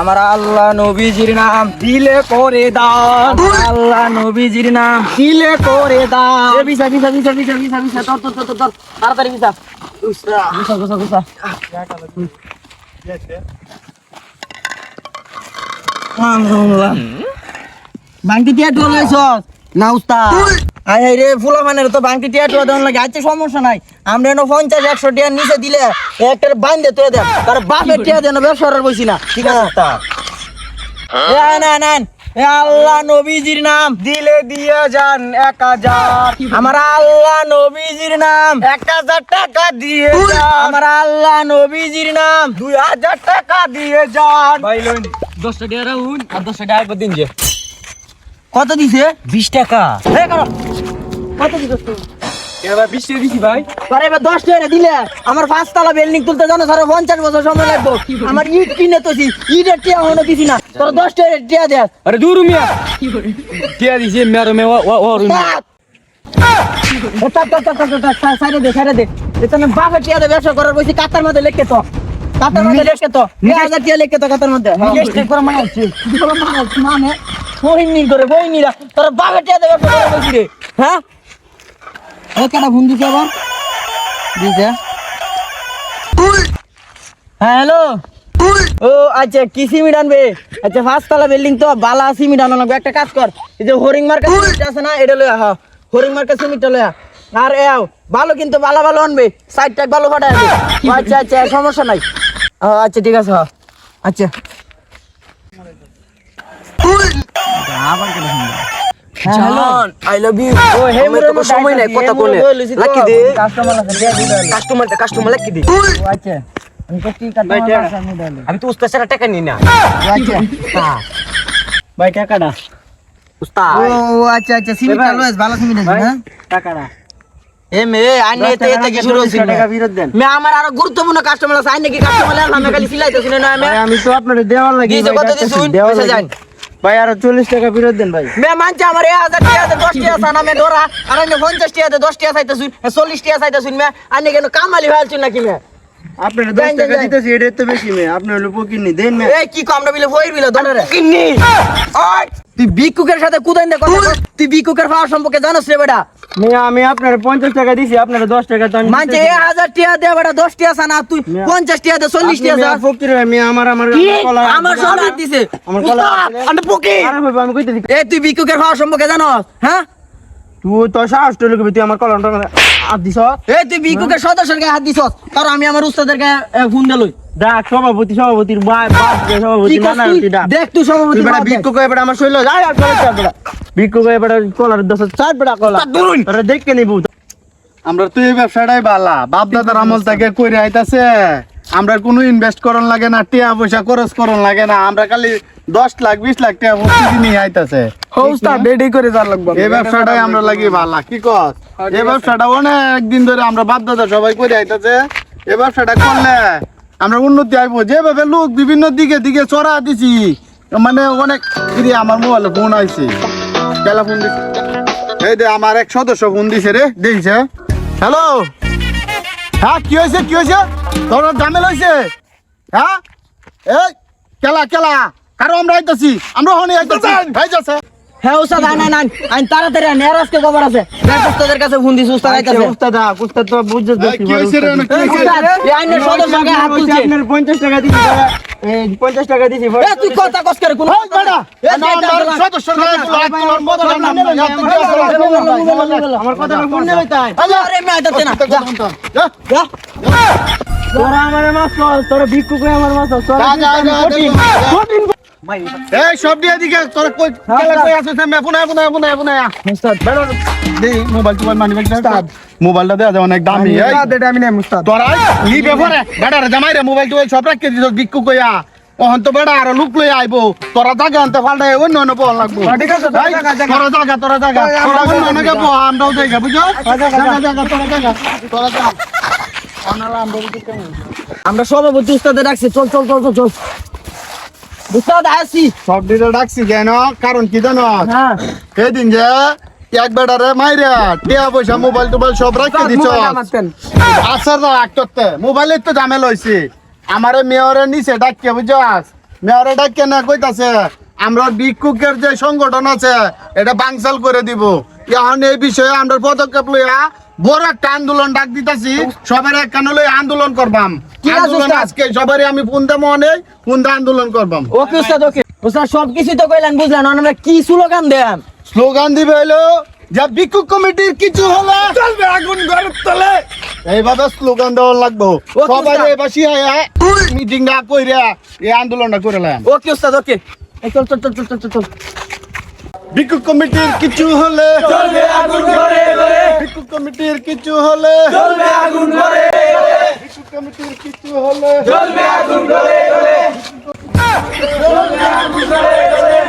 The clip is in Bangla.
আমার আল্লাহ নবীজির নাম দিলে করে দান আল্লাহ নবীজির নাম দিলে করে দান এ বিছা বিছা বিছা বিছা বিছা বিছা তোর তোর তোর তোর তাড়াতাড়ি বিছা। গুছা গুছা গুছা বাংটি টিয়া টুয়া লইছ না উস্তাদ। আয় রে ফুলা মানের তো বাংটি টিয়া টুয়া দেওয়ার লাগে আচ্ছা সমস্যা নাই। আমরা এনে পঞ্চাশ একশো টিয়ার নিচে দিলে একটা বাইন্দে তুই দেখ তার বাপের টিয়া দেন ব্যবসার বসি না। ঠিক আছে না না আল্লাহ নবীজির নাম দিলে দিয়ে যান এক হাজার। আমার আল্লাহ নবীজির নাম এক হাজার টাকা দিয়ে যান। আমার আল্লাহ নবীজির নাম দুই হাজার টাকা দিয়ে যান। ভাই লইন। দশটা টাকা রাখুন আর দশটা টাকা দিন যে। কত দিছে? বিশ টাকা। করো। কত দিছ তুই? এবার বিশ টাকা দিছি ভাই। আরে এবার দশ টাকা দিলে। আমার পাঁচতলা বিল্ডিং তুলতে জানো স্যার পঞ্চাশ বছর সময় লাগবে। আমার ইট কিনে তো ইটের টিয়া হনো দিছি না। তোর দশ টাকা টিয়া দেয়। আরে দূর মিয়া টিয়া দিছি মেরো মে ও ও সাইডে দে সাইডে দে। এখানে বাপে টিয়া দে ব্যবসা করার বসে কাতার মধ্যে লেখে তো। কাতার মধ্যে লেখে তো। এক হাজার টিয়া লেখে তো কাতার মধ্যে। মানাচ্ছি। মানে? বইনি করে তোর বাপে টিয়া দে ব্যবসা করার বসে রে। হ্যাঁ? হ্যাঁ হ্যালো ও আচ্ছা কি সিমেন্ট আনবে? আচ্ছা পাঁচতলা বিল্ডিং তো, বালা সিমেন্ট আনা একটা কাজ কর। যে হরিং সিমেন্ট আছে না, এটা লয়া হ্যাঁ হরিং মার্কেট সিমেন্টটা লয়া আর এও ভালো কিন্তু ভালো ভালো আনবে। সাইড টাক ভালো ফাটায় আচ্ছা সমস্যা নাই। আচ্ছা ঠিক আছে হ্যাঁ আচ্ছা। হ্যালো। আই লাভ ইউ ও হে আমার তো সময় নাই কথা কোনে লাকি দে। কাস্টমার আছে কাস্টমার কাস্টমার লাকি দে। ও, আচ্ছা। আমি তো আছে উস্তাদ সারা টাকা নিই না। আচ্ছা। ভাই টাকাটা? উস্তাদ। ও আচ্ছা আচ্ছা। সিমিটা লয়েস ভালো সিমিটা হ্যাঁ? টাকাটা। এ মে আইনে এতে এতে কি শুরু হইছে টাকা ফেরত দেন। মে আমার আরও গুরুত্বপূর্ণ কাস্টমার আছে। কাস্টমার আমি খালি সিলাইতে শুনে না আমি তো আপনার দেওয়ার লাগি ভাই আরও চল্লিশ টাকা ফেরত দেন ভাই। মে মানছে আমার 1000 টাকা দে 10 টাকা সানা মে ডোরা আর আইনে 50 টাকা দে 10 টাকা চাইতে শুন 40 টাকা চাইতে শুন মে। আমি কেন কামালি হইলছুন নাকি মে? আপনার দশ টাকা। দিতেছি এটা তো বেশি মে। আপনার হলো পকিনি দেন না এই কি কম না বিলে বইর বিলে দনরে ওই তুই বিকুকের সাথে কুদাইন দে কথা বল। তুই বিকুকের পাওয়ার সম্পর্কে জানোস রে বেটা? মেয়ে আমি আপনার পঞ্চাশ টাকা দিছি আপনার দশ টাকা তো আমি মানছে এ হাজার টাকা দে বেটা দশ টাকা সানা তুই পঞ্চাশ টাকা দে চল্লিশ টাকা দে ফকির আমি আমার আমার কি? কলা আমার সরকার দিছে। আমার কলা আমি পকি আরে ভাই আমি কইতে এ তুই বিকুকের পাওয়ার সম্পর্কে জানোস হ্যাঁ? তুই তো সাহস তো লোক তুই আমার কলমটা আর দিছ এ তুই বিকুকের সদস্যের গায়ে হাত দিছস? তার আমি আমার উস্তাদের গায়ে ফোন দিলই ডাক সভাপতি সভাপতির বাপ বাপ সভাপতি নানা দেখ তুই সভাপতি বেটা বাদ কয়ে বেটা আমার শৈল যায় আর কলা চার বেটা। ভিক্ষু কয়ে বেটা কলার দশ চার বেটা কলা। তোরা দেখকে নিবু। আমরা তো এই ব্যবসাটাই বালা। বাপ দাদার আমল থেকে কইরে আইতাছে। আমরা কোনো ইনভেস্ট করন লাগে না টিয়া পয়সা খরচ করন লাগে না। আমরা খালি দশ লাখ বিশ লাখ টিয়া নিয়ে আইতাছে। হোস্তা বেডি করে যার লাগবে। এই ব্যবসাটাই আমরা লাগি বালা। কি কস? এই ব্যবসাটা অনেক দিন ধরে আমরা বাপ দাদা সবাই করে আইতাছে। এই ব্যবসাটা করলে আমরা উন্নতি আইবো। যেভাবে লোক বিভিন্ন দিকে দিকে চড়া দিছি মানে অনেক কিরে আমার মোবাইলে ফোন আইছে। বেলা ফোন দিছে। এই দে আমার এক সদস্য ফোন দিছে রে দেখছে হ্যালো? হ্যাঁ কি হয়েছে কি হয়েছে তোর ঝামেলা হয়েছে হ্যাঁ? এই কেলা কেলা কারও আমরা আইতাছি আমরা হনি আইতাছি। ভাই যাচ্ছে। হ্যাঁ উস্তাদ আইন আইন আইন। আইন তাড়াতাড়ি আইন এর আজকে খবর আছে। দেখ উস্তাদের কাছে ফোন দিছ উস্তাদ আইতাছে উস্তাদ উস্তাদ তো বুঝছিস এই, কি হয়েছে রে অনেক কি এই হয়েছে? উস্তাদ এই আইনের সদস্যের হাত তুলছে? আপনার পঞ্চাশ টাকা দিছি পঞ্চাশ টাকা দিছি তুই কথা কস করে কোন এই বেটা, এই না, আমরা সদস্যর গায়ে তুলো, হাত তোলার মতো না, না, না, এত কি আছে? আমার কথা ফোন তাই আরে আমি আইতাছে না। যা। যা, যা। তোরা আমার মাছ তোরা ভিক্ষু করে আমার মাছ তোরা যা, যা, এই সব দিয়ে দিকে তোরা কই কেলা কই আছিস? আমি পুনা উস্তাদ বেরো। দে মোবাইল টোবাইল মানি ব্যাগ মোবাইলটা যায় অনেক দামি এই। আমি নাই মুস্তাদ তোরা নি ব্যাপারে। জামাই রে মোবাইল টোবাইল সব রাখকে দিছ বিক্কু কইয়া। ওহন তো বেটা আর লুক লই আইবো। তোরা জায়গা আনতে পারলে অন্য অন্য বল লাগবো। ঠিক আছে, তোরা জাগা, জাগা। তোরা জায়গা তোরা অন্য অন্য আমরাও জায়গা বুঝছ? জায়গা জায়গা তোরা জায়গা তোরা যা। আমরা সভাপতি উস্তাদে ডাকছি চল চল চল চল চল। উস্তাদ আসি সব দিকে ডাকছি কেন? কারণ কি জানো? হ্যাঁ। সেদিন যে এক বেটারে মাইরা টিয়া পয়সা মোবাইল টোবাইল সব রাখতে দিছ আসার রাখ করতে মোবাইলের তো ঝামেলা হয়েছে আমারে মেয়রের নিচে ডাকিয়ে বুঝাস মেয়র এটা না কইতাছে আমরা ভিক্ষুকের যে সংগঠন আছে এটা বাংসাল করে দিব। এখন এই বিষয়ে আমরা পদক্ষেপ লইয়া বড় একটা আন্দোলন ডাক দিতাছি সবার একখানে আন্দোলন করবাম? আন্দোলন আজকে সবারই আমি ফোন দেবো অনেক ফোন দিয়ে আন্দোলন করবাম। ওকে উস্তাদ ওকে। উস্তাদ সব কিছুই তো কইলেন বুঝলেন আমরা কি স্লোগান দেন? স্লোগান দিবে হলো যে ভিক্ষুক কমিটির কিছু হলে চলবে আগুন ঘরের তলে। এইভাবে স্লোগান দেওয়া লাগবো। সবাই। এবার মিটিং না কইরা এই আন্দোলনটা করে লাম। ওকে উস্তাদ ওকে। চল চল চল চল চল চল। ভিক্ষুক কমিটির কিছু হলে চলবে আগুন ধরে ধরে। ভিক্ষুক কমিটির কিছু হলে চলবে আগুন ধরে ধরে। ভিক্ষুক কমিটির কিছু হলে চলবে আগুন ধরে ধরে। চলবে আগুন ধরে ধরে।